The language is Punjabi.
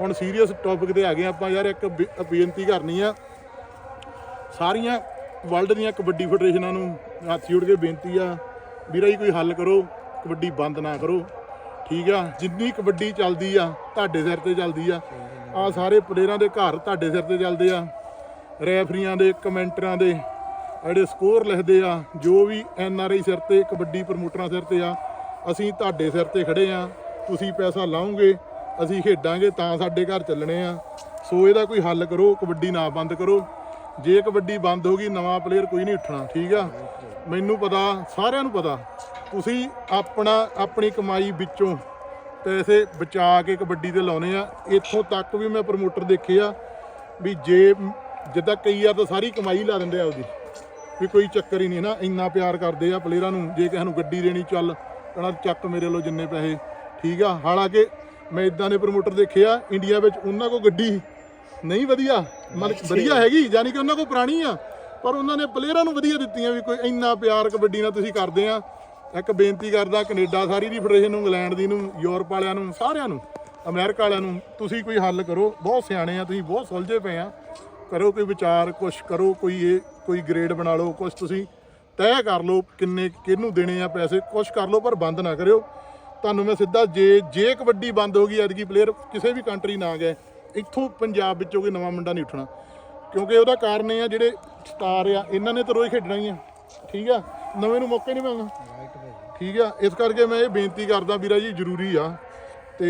ਹੁਣ ਸੀਰੀਅਸ ਟੌਪਿਕ ਤੇ ਆ ਗਏ ਆਪਾਂ। ਯਾਰ, ਇੱਕ ਬੇ- ਬੇਨਤੀ ਕਰਨੀ ਆ। ਸਾਰੀਆਂ ਵਰਲਡ ਦੀਆਂ ਕਬੱਡੀ ਫੈਡਰੇਸ਼ਨਾਂ ਨੂੰ ਹੱਥ ਜੋੜ ਕੇ ਬੇਨਤੀ ਆ, ਵੀਰਾ ਜੀ ਕੋਈ ਹੱਲ ਕਰੋ, ਕਬੱਡੀ ਬੰਦ ਨਾ ਕਰੋ। ਠੀਕ ਆ? ਜਿੰਨੀ ਕਬੱਡੀ ਚੱਲਦੀ ਆ, ਤੁਹਾਡੇ ਸਿਰ ਤੇ ਚੱਲਦੀ ਆ। ਆ ਸਾਰੇ ਪਲੇਅਰਾਂ ਦੇ ਘਰ ਤੁਹਾਡੇ ਸਿਰ ਤੇ ਚੱਲਦੇ ਆ। ਰੈਫਰੀਆਂ ਦੇ, ਕਮੈਂਟਰਾਂ ਦੇ, ਜਿਹੜੇ ਸਕੋਰ ਲਿਖਦੇ ਆ, ਜੋ ਵੀ ਐਨ ਆਰ ਆਈ ਸਿਰ ਤੇ, ਕਬੱਡੀ ਪ੍ਰਮੋਟਰਾਂ ਸਿਰ ਤੇ ਆ, ਅਸੀਂ ਤੁਹਾਡੇ ਸਿਰ ਤੇ ਖੜੇ ਆ। ਤੁਸੀਂ ਪੈਸਾ ਲਾਓਗੇ ਅਸੀਂ ਖੇਡਾਂਗੇ ਤਾਂ ਸਾਡੇ ਘਰ ਚੱਲਣੇ ਆ। ਸੋ ਇਹਦਾ ਕੋਈ ਹੱਲ ਕਰੋ, ਕਬੱਡੀ ਨਾ ਬੰਦ ਕਰੋ। ਜੇ ਕਬੱਡੀ ਬੰਦ ਹੋ ਗਈ, ਨਵਾਂ ਪਲੇਅਰ ਕੋਈ ਨਹੀਂ ਉੱਠਣਾ, ਠੀਕ ਆ? ਮੈਨੂੰ ਪਤਾ, ਸਾਰਿਆਂ ਨੂੰ ਪਤਾ, ਤੁਸੀਂ ਆਪਣਾ, ਆਪਣੀ ਕਮਾਈ ਵਿੱਚੋਂ ਪੈਸੇ ਬਚਾ ਕੇ ਕਬੱਡੀ ਤੇ ਲਾਉਨੇ ਆ। ਇੱਥੋਂ ਤੱਕ ਵੀ ਮੈਂ ਪ੍ਰਮੋਟਰ ਦੇਖੇ ਆ ਵੀ ਜੇ ਜਿੱਦਾਂ ਕਈ ਆ ਤਾਂ ਸਾਰੀ ਕਮਾਈ ਲਾ ਦਿੰਦੇ ਆ ਉਹਦੀ ਵੀ ਕੋਈ ਚੱਕਰ ਹੀ ਨਹੀਂ ਨਾ, ਇੰਨਾ ਪਿਆਰ ਕਰਦੇ ਆ ਪਲੇਅਰਾਂ ਨੂੰ। ਜੇ ਕਿਸੇ ਨੂੰ ਗੱਡੀ ਦੇਣੀ, ਚੱਲ ਕਹਣਾ ਚੱਕ ਮੇਰੇ ਵੱਲੋਂ ਜਿੰਨੇ ਪੈਸੇ, ਠੀਕ ਆ? ਹਾਲਾਂਕਿ ਮੈਂ ਇਦਾਂ ਦੇ ਪ੍ਰਮੋਟਰ ਦੇਖੇ ਆ ਇੰਡੀਆ ਵਿੱਚ ਉਹਨਾਂ ਕੋਲ ਗੱਡੀ ਨਹੀਂ ਵਧੀਆ। ਮਤਲਬ ਵਧੀਆ ਹੈਗੀ ਯਾਨੀ ਕਿ ਉਹਨਾਂ ਕੋਲ ਪੁਰਾਣੀ ਆ ਪਰ ਉਹਨਾਂ ਨੇ ਪਲੇਅਰਾਂ ਨੂੰ ਵਧੀਆ ਦਿੱਤੀਆਂ ਵੀ ਕੋਈ ਇੰਨਾ ਪਿਆਰ ਕਬੱਡੀ ਨਾਲ ਤੁਸੀਂ ਕਰਦੇ ਆ। ਇੱਕ ਬੇਨਤੀ ਕਰਦਾ ਕੈਨੇਡਾ ਸਾਰੀ ਦੀ ਫੈਡਰੇਸ਼ਨ ਨੂੰ ਇੰਗਲੈਂਡ ਦੀ ਨੂੰ ਯੂਰਪ ਵਾਲਿਆਂ ਨੂੰ ਸਾਰਿਆਂ ਨੂੰ ਅਮਰੀਕਾ ਵਾਲਿਆਂ ਨੂੰ ਤੁਸੀਂ ਕੋਈ ਹੱਲ ਕਰੋ। ਬਹੁਤ ਸਿਆਣੇ ਆ ਤੁਸੀਂ ਬਹੁਤ ਸੁਲਝੇ ਪਏ ਆ। ਕਰੋ ਕੋਈ ਵਿਚਾਰ ਕੁਛ ਕਰੋ ਕੋਈ ਇਹ ਕੋਈ ਗ੍ਰੇਡ ਬਣਾ ਲਓ ਕੁਛ ਤੁਸੀਂ ਤੈਅ ਕਰ ਲਓ ਕਿੰਨੇ ਕਿਹਨੂੰ ਦੇਣੇ ਆ ਪੈਸੇ ਕੁਛ ਕਰ ਲਓ ਪਰ ਬੰਦ ਨਾ ਕਰਿਓ। ਤੁਹਾਨੂੰ ਮੈਂ ਸਿੱਧਾ ਜੇ ਜੇ ਕਬੱਡੀ ਬੰਦ ਹੋ ਗਈ ਐਤਕੀ ਪਲੇਅਰ ਕਿਸੇ ਵੀ ਕੰਟਰੀ ਨਾ ਗਏ ਇੱਥੋਂ ਪੰਜਾਬ ਵਿੱਚੋਂ ਕੋਈ ਨਵਾਂ ਮੁੰਡਾ ਨਹੀਂ ਉੱਠਣਾ। ਕਿਉਂਕਿ ਉਹਦਾ ਕਾਰਨ ਇਹ ਆ ਜਿਹੜੇ ਸਟਾਰ ਆ ਇਹਨਾਂ ਨੇ ਤਾਂ ਰੋਜ਼ ਖੇਡਣਾ ਹੀ ਆ। ਠੀਕ ਆ? ਨਵੇਂ ਨੂੰ ਮੌਕਾ ਨਹੀਂ ਮਿਲਣਾ। ਠੀਕ ਆ? ਇਸ ਕਰਕੇ ਮੈਂ ਇਹ ਬੇਨਤੀ ਕਰਦਾ ਵੀਰਾ ਜੀ ਜ਼ਰੂਰੀ ਆ। ਤੇ